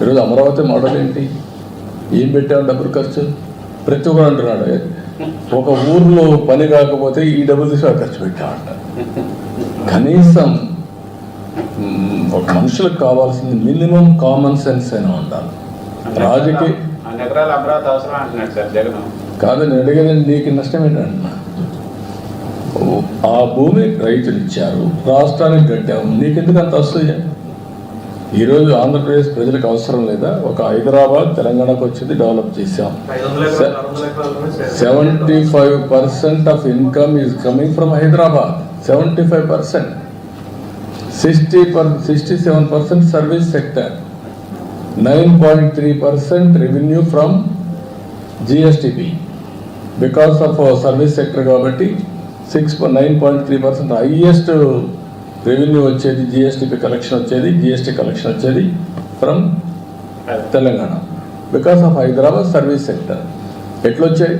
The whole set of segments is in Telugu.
ఈరోజు అమరావతి మోడల్ ఏంటి? ఏం పెట్టావు డబ్బులు ఖర్చు? ప్రతి ఒక్కరు అంటున్నాడు. ఒక ఊర్లో పని కాకపోతే ఈ డబ్బులు తీసి ఖర్చు పెట్టామంట కనీసం ఒక మనుషులకు కావాల్సింది మినిమం కామన్ సెన్స్ అయినా ఉండాలి. రాజకీయ కాదు నేను అడిగేది నీకు నష్టం ఏంటంటున్నా ఆ భూమి రైతులు ఇచ్చారు రాష్ట్రానికి కట్టాము నీకెందుకు అంత వస్తుంది ఈరోజు ఆంధ్రప్రదేశ్ ప్రజలకు అవసరం లేదా? ఒక హైదరాబాద్ తెలంగాణకు వచ్చింది డెవలప్ చేశాం. Seventy five percent of income is coming from Hyderabad. Seventy five percent. Sixty per sixty seven percent service sector. Nine point three percent revenue from GSDP because of service sector కాబట్టి six nine point three percent highest revenue వచ్చేది జిఎస్టీపీ కలెక్షన్ వచ్చేది జిఎస్టి కలెక్షన్ వచ్చేది from Telangana. Because of Hyderabad service sector ఎట్లొచ్చాయి?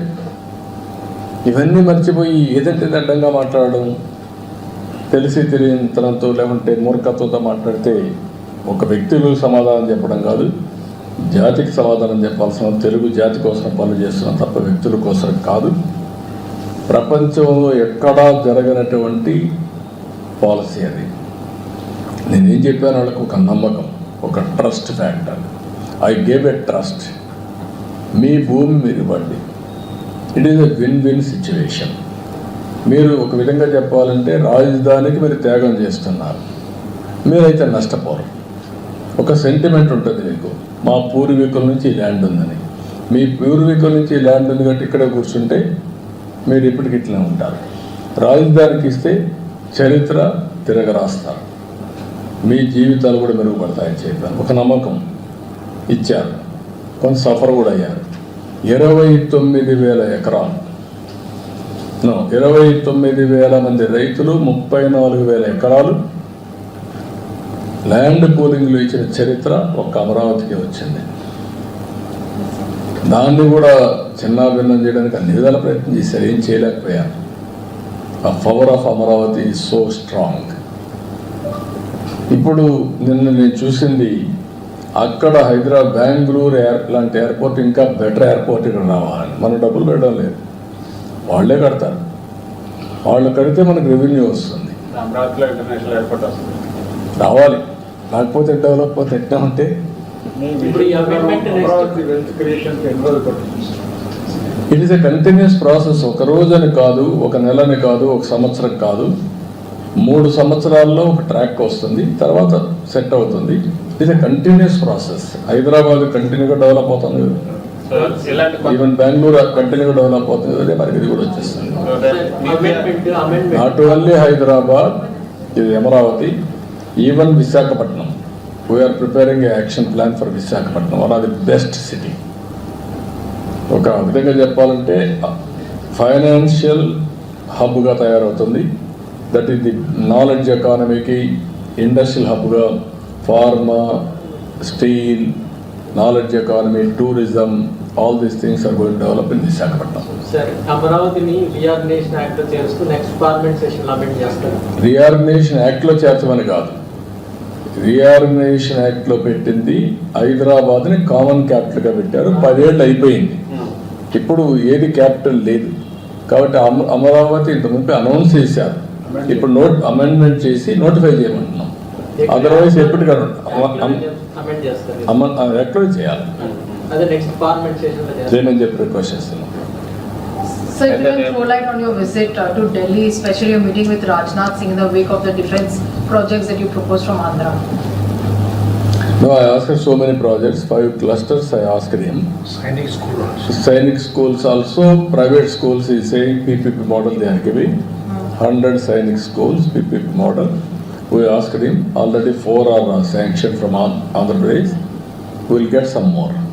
ఇవన్నీ మర్చిపోయి ఏదంటే అడ్డంగా మాట్లాడడం తెలిసి తెలియనితనంతో లేకుంటే మూర్ఖత్వంతో మాట్లాడితే ఒక వ్యక్తులు సమాధానం చెప్పడం కాదు. జాతికి సమాధానం చెప్పాల్సిన తెలుగు జాతి కోసం పనులు చేస్తున్న తప్ప వ్యక్తుల కోసం కాదు. ప్రపంచంలో ఎక్కడా జరగనటువంటి పాలసీ అది. నేనేం చెప్పాను? వాళ్ళకు ఒక నమ్మకం ఒక trust factor I gave a trust మీ భూమి మీరు ఇవ్వండి. It is a win win situation మీరు ఒక విధంగా చెప్పాలంటే రాజధానికి మీరు త్యాగం చేస్తున్నారు. మీరైతే నష్టపోరు. ఒక సెంటిమెంట్ ఉంటుంది మీకు. మా పూర్వీకుల నుంచి ఈ ల్యాండ్ ఉందని. మీ పూర్వీకుల నుంచి ఈ ల్యాండ్ ఉంది కాబట్టి ఇక్కడే కూర్చుంటే మీరు ఇప్పటికి ఇట్లా ఉంటారు. రాజధానికి ఇస్తే చరిత్ర తిరగరాస్తారు. మీ జీవితాలు కూడా మెరుగుపడతాయని చెప్పారు. ఒక నమ్మకం ఇచ్చారు. కొంత సఫర్ కూడా అయ్యారు. ఇరవై తొమ్మిది వేల ఎకరాలు. ఇరవై తొమ్మిది వేల మంది రైతులు ముప్పై నాలుగు వేల ఎకరాలు ల్యాండ్ పూలింగ్లు ఇచ్చిన చరిత్ర ఒక్క అమరావతికి వచ్చింది. దాన్ని కూడా చిన్నాభిన్నం చేయడానికి అన్ని విధాల ప్రయత్నం చేశారు. ఏం చేయలేకపోయారు. ఆ power of Amaravati so strong ఇప్పుడు నిన్న నేను చూసింది అక్కడ హైదరాబాద్ బెంగళూరు ఎయిర్ లాంటి ఎయిర్పోర్ట్ ఇంకా బెటర్ ఎయిర్పోర్ట్ ఇక్కడ రావాలని మనం డబ్బులు పెట్టడం లేదు. వాళ్ళే కడతారు. వాళ్ళు కడితే మనకు రెవెన్యూ వస్తుంది. అమరావతిలో ఇంటర్నేషనల్ ఎయిర్పోర్ట్ వస్తుంది. రావాలి. కాకపోతే డెవలప్ అవుతే ఎట్లా ఉంటే ఇప్పుడు it is a continuous process ఒక రోజని కాదు ఒక నెలని కాదు ఒక సంవత్సరం కాదు. మూడు సంవత్సరాల్లో ఒక ట్రాక్ వస్తుంది తర్వాత సెట్ అవుతుంది. It is a continuous process Hyderabad కంటిన్యూగా డెవలప్ అవుతుంది. ఈవెన్ బెంగళూరు కంటిన్యూగా డెవలప్ అవుతుంది. కదా మనకి ఇది కూడా వచ్చేస్తుంది. నాట్ ఓన్లీ హైదరాబాద్ ఇది Amaravati even Visakhapatnam. We are preparing action plan for Visakhapatnam one of the best city ఒక విధంగా చెప్పాలంటే ఫైనాన్షియల్ హబ్గా తయారవుతుంది. దట్ ఈస్ ది నాలెడ్జ్ ఎకానమీకి ఇండస్ట్రియల్ హబ్గా pharma steel knowledge economy tourism all these things are going develop in Visakhapatnam అమరావతిని నెక్స్ట్ సెషన్ అమెండ్ చేస్తారు. రీఆర్గనైజేషన్ యాక్ట్లో చేర్చమని కాదు. రీఆర్గనైజేషన్ యాక్ట్లో పెట్టింది హైదరాబాద్ని కామన్ క్యాపిటల్గా పెట్టారు. పదేళ్ళు అయిపోయింది. ఇప్పుడు ఏది క్యాపిటల్ లేదు కాబట్టి అమ- అమరావతి ఇంత ముందు అనౌన్స్ చేశారు ఇప్పుడు నోట్ అమెండ్మెంట్ చేసి నోటిఫై చేయమంటున్నాం అదర్వైజ్ ఎప్పటికన్నా అమెండ్ చేస్తారు అమ యాక్ట్లో చేయాలి అదే నెక్స్ట్ పార్లమెంట్ సెషన్లో చేస్తారు చేయమని చెప్పి రిక్వెస్ట్ చేస్తున్నాం So if you can throw light on your visit uh, to Delhi, especially your meeting with Rajnath Singh in the wake of the defense projects that you proposed from Andhra. No, I asked her so many projects, five clusters I asked him. Sainik schools. also. Sainik schools also, private schools he is saying PPP model they are giving. 100 Sainik schools, PPP model. We asked him, already four are sanctioned from Andhra Pradesh. We will get some more.